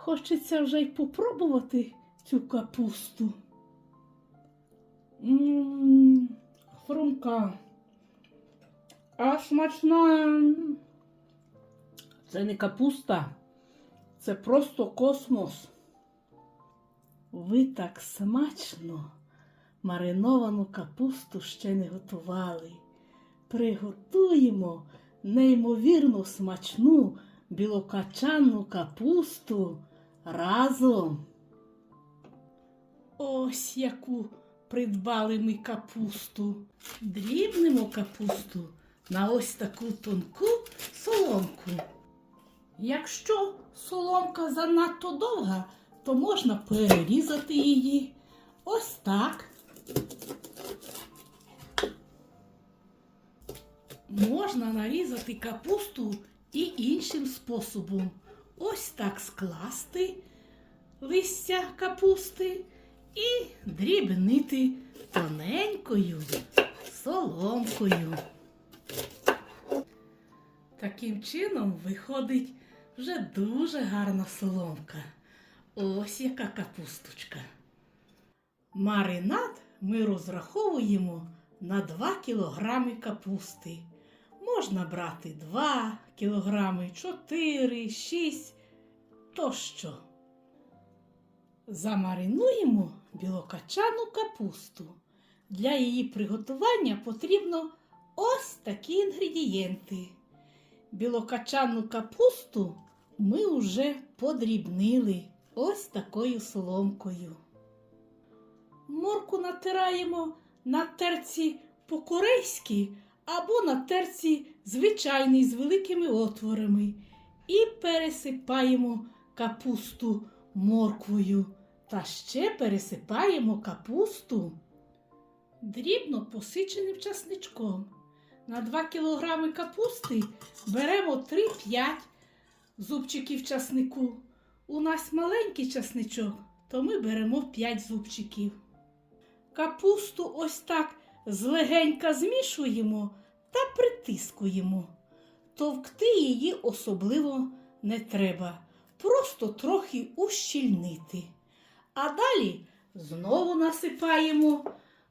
Хочеться вже й попробувати цю капусту. Хрумка. А смачна. Це не капуста, це просто космос. Ви так смачно мариновану капусту ще не готували. Приготуємо неймовірно смачну білокачанну капусту разом. Ось яку придбали ми капусту. Дрібнемо капусту на ось таку тонку соломку. Якщо соломка занадто довга, то можна перерізати її ось так. Можна нарізати капусту і іншим способом. Ось так скласти листя капусти і дрібнити тоненькою соломкою. Таким чином виходить вже дуже гарна соломка. Ось яка капусточка. Маринад ми розраховуємо на 2 кілограми капусти. Можна брати 2 кілограми, 4, 6 тощо. Замаринуємо білокачану капусту. Для її приготування потрібно ось такі інгредієнти. Білокачану капусту ми вже подрібнили ось такою соломкою. Морку натираємо на терці по-корейськи або на терці звичайній з великими отворами і пересипаємо капусту морквою та ще пересипаємо капусту дрібно посиченим часничком. На 2 кг капусти беремо 3-5 зубчиків часнику. У нас маленький часничок, то ми беремо 5 зубчиків. Капусту ось так злегенька змішуємо та притискуємо. Товкти її особливо не треба, просто трохи ущільнити. А далі знову насипаємо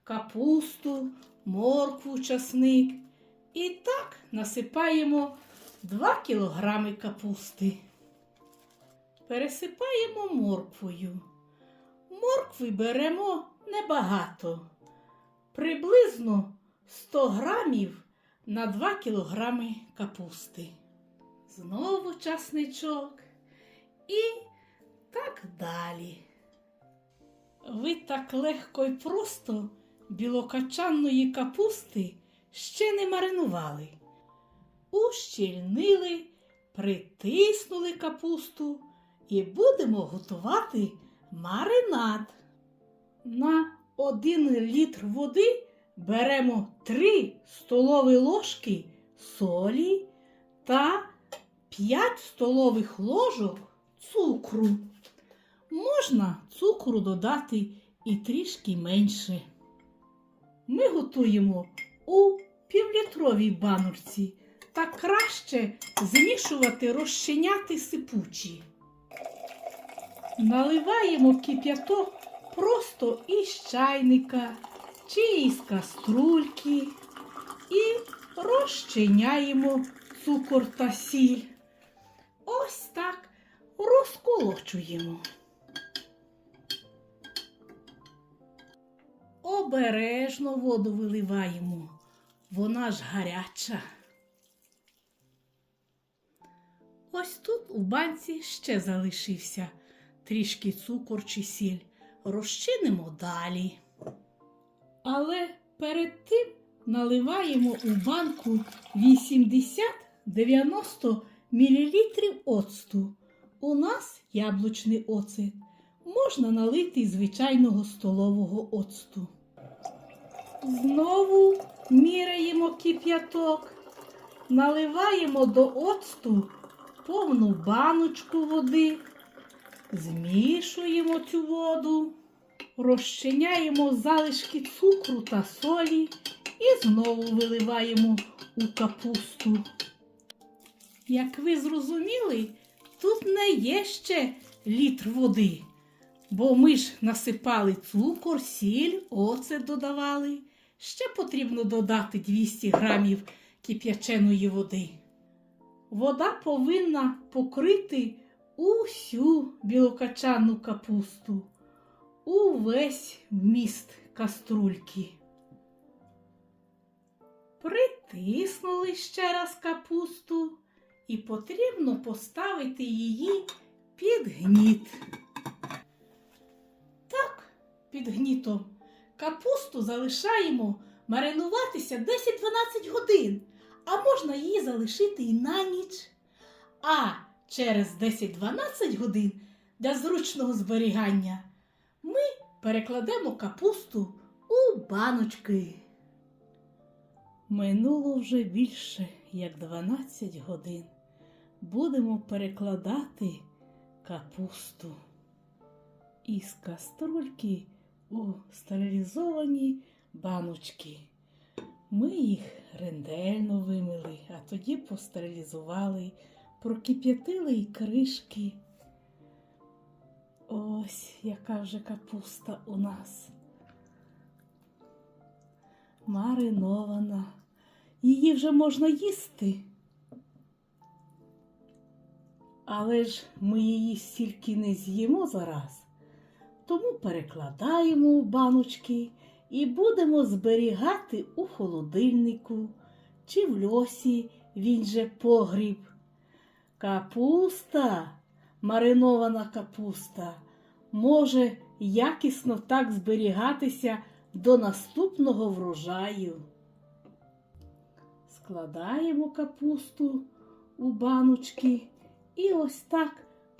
капусту, моркву, часник. І так насипаємо 2 кілограми капусти. Пересипаємо морквою. Моркви беремо небагато, приблизно 100 грамів на 2 кілограми капусти. Знову часничок і так далі. Ви так легко і просто білокачанної капусти ще не маринували. Ущільнили, притиснули капусту і будемо готувати маринад. На 1 літр води беремо 3 столові ложки солі та 5 столових ложок цукру. Можна цукру додати і трішки менше. Ми готуємо у півлітровій баночці та краще змішувати розчиняти сипучі. Наливаємо кип'яток просто із чайника чи із каструльки і розчиняємо цукор та сіль. Ось так розколочуємо. Обережно воду виливаємо, вона ж гаряча. Ось тут у банці ще залишився трішки цукор чи сіль. Розчинимо далі. Але перед тим наливаємо у банку 80-90 мл оцту. У нас яблучний оцет. Можна налити звичайного столового оцту. Знову міряємо кип'яток, наливаємо до оцту повну баночку води, змішуємо цю воду, розчиняємо залишки цукру та солі і знову виливаємо у капусту. Як ви зрозуміли, тут не є ще літр води. Бо ми ж насипали цукор, сіль, оцет додавали. Ще потрібно додати 200 грамів кип'яченої води. Вода повинна покрити усю білокачанну капусту, увесь вміст каструльки. Притиснули ще раз капусту і потрібно поставити її під гніт. Так, під гнітом капусту залишаємо маринуватися 10-12 годин, а можна її залишити і на ніч. А через 10-12 годин для зручного зберігання ми перекладемо капусту у баночки. Минуло вже більше як 12 годин. Будемо перекладати капусту із каструльки у стерилізовані баночки. Ми їх рендельно вимили, а тоді постерилізували, прокип'ятили і кришки. Ось яка вже капуста у нас. Маринована. Її вже можна їсти. Але ж ми її стільки не з'їмо зараз, тому перекладаємо у баночки і будемо зберігати у холодильнику чи в льосі він же погріб. Капуста, маринована капуста, може якісно так зберігатися до наступного врожаю. Складаємо капусту у баночки і ось так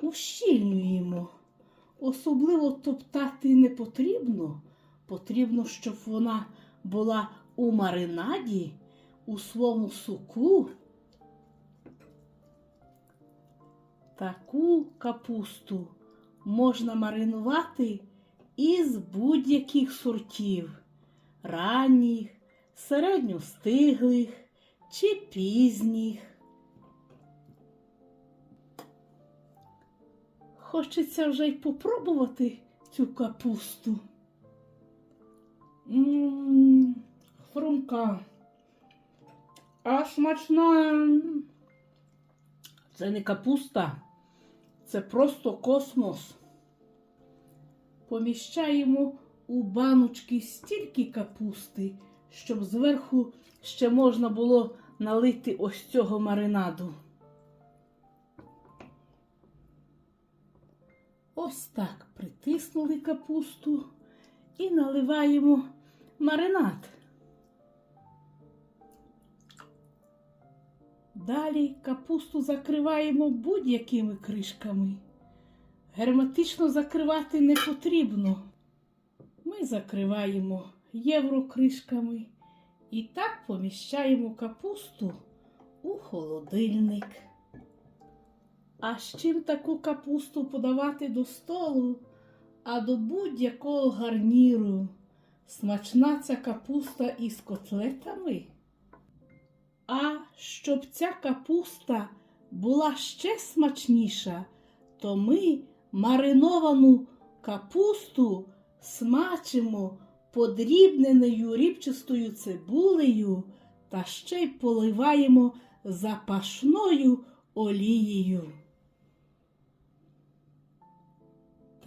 ущільнюємо. Особливо топтати не потрібно. Потрібно, щоб вона була у маринаді, у своєму суку. Таку капусту можна маринувати із будь-яких сортів ранніх, середньостиглих чи пізніх. Хочеться вже й попробувати цю капусту. Ммм, хрумка. А смачна. Це не капуста, це просто космос. Поміщаємо у баночки стільки капусти, щоб зверху ще можна було налити ось цього маринаду. Ось так притиснули капусту і наливаємо маринад. Далі капусту закриваємо будь-якими кришками. Герметично закривати не потрібно. Ми закриваємо єврокришками і так поміщаємо капусту у холодильник. А з чим таку капусту подавати до столу, а до будь-якого гарніру? Смачна ця капуста із котлетами. А щоб ця капуста була ще смачніша, то ми мариновану капусту смачимо подрібненою рібчастою цибулею та ще й поливаємо запашною олією.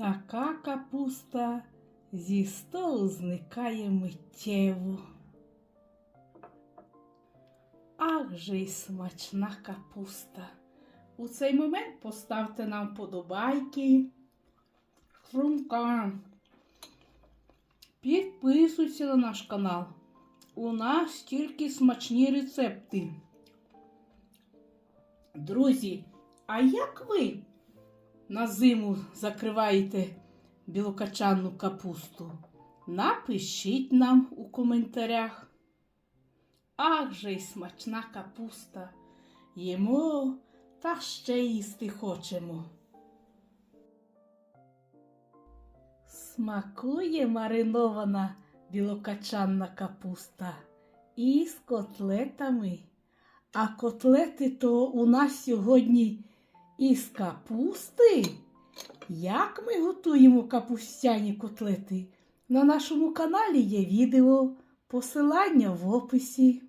Така капуста зі столу зникає миттєво. Ах же й смачна капуста. У цей момент поставте нам подобайки. Хрумка. Підписуйся на наш канал. У нас тільки смачні рецепти. Друзі, а як ви на зиму закриваєте білокачанну капусту? Напишіть нам у коментарях. Ах же й смачна капуста. Їмо та ще їсти хочемо. Смакує маринована білокачанна капуста із котлетами. А котлети то у нас сьогодні із капусти, Як ми готуємо капустяні котлети? На нашому каналі є відео, посилання в описі.